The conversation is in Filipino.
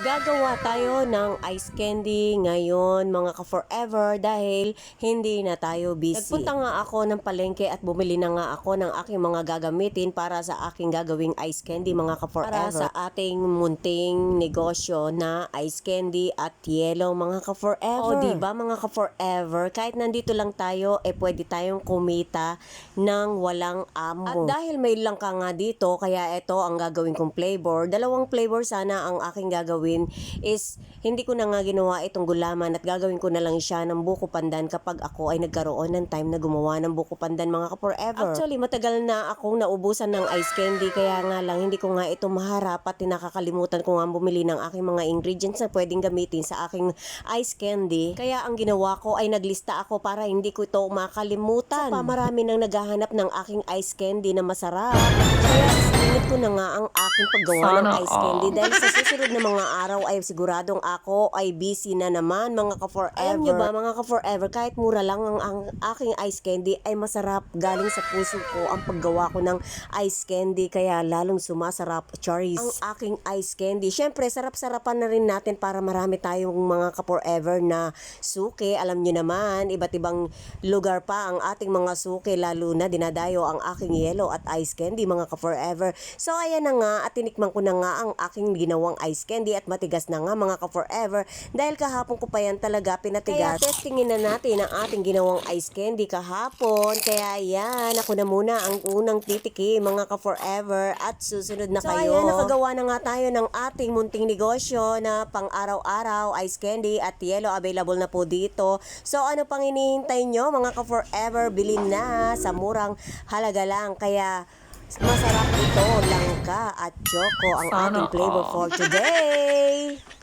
Gagawa tayo ng ice candy ngayon mga ka-forever dahil hindi na tayo busy. Nagpunta nga ako ng palengke at bumili na nga ako ng aking mga gagamitin para sa aking gagawing ice candy mga ka-forever. Para sa ating munting negosyo na ice candy at yellow mga ka-forever. O diba mga ka-forever, kahit nandito lang tayo, eh pwede tayong kumita ng walang amo. At dahil may lang ka nga dito, kaya ito ang gagawin kong flavor. Dalawang flavor sana ang aking gagawin is hindi ko na nga ginawa itong gulaman at gagawin ko na lang siya ng buko pandan kapag ako ay nagkaroon ng time na gumawa ng buko pandan mga ka-forever. Actually, matagal na akong naubusan ng ice candy kaya nga lang hindi ko nga ito maharap at nakakalimutan ko nga bumili ng aking mga ingredients na pwedeng gamitin sa aking ice candy. Kaya ang ginawa ko ay naglista ako para hindi ko ito makalimutan. Sa pa marami nang naghahanap ng aking ice candy na masarap. Kaya isinit ko na nga ang aking paggawa ng Sana ice candy dahil sa susunod na mga araw ay siguradong ako ay busy na naman mga ka-forever. Alam nyo ba mga ka-forever kahit mura lang ang, ang aking ice candy ay masarap galing sa puso ko ang paggawa ko ng ice candy kaya lalong sumasarap Charis ang aking ice candy. Syempre sarap-sarapan na rin natin para marami tayong mga ka-forever na suki. Alam nyo naman iba't ibang lugar pa ang ating mga suki lalo na dinadayo ang aking yellow at ice candy mga ka-forever. So ayan na nga at tinikman ko na nga ang aking ginawang ice candy at matigas na nga mga ka-forever dahil kahapon ko pa yan talaga pinatigas. Kaya testingin na natin ang ating ginawang ice candy kahapon. Kaya yan, ako na muna ang unang titiki mga ka-forever at susunod na So, kayo. ayan, nakagawa na nga tayo ng ating munting negosyo na pang araw-araw ice candy at yellow available na po dito. So ano pang hinihintay nyo mga ka-forever bilhin na sa murang halaga lang. Kaya masarap ito, langka at choco ang Sana ating flavor all. for today.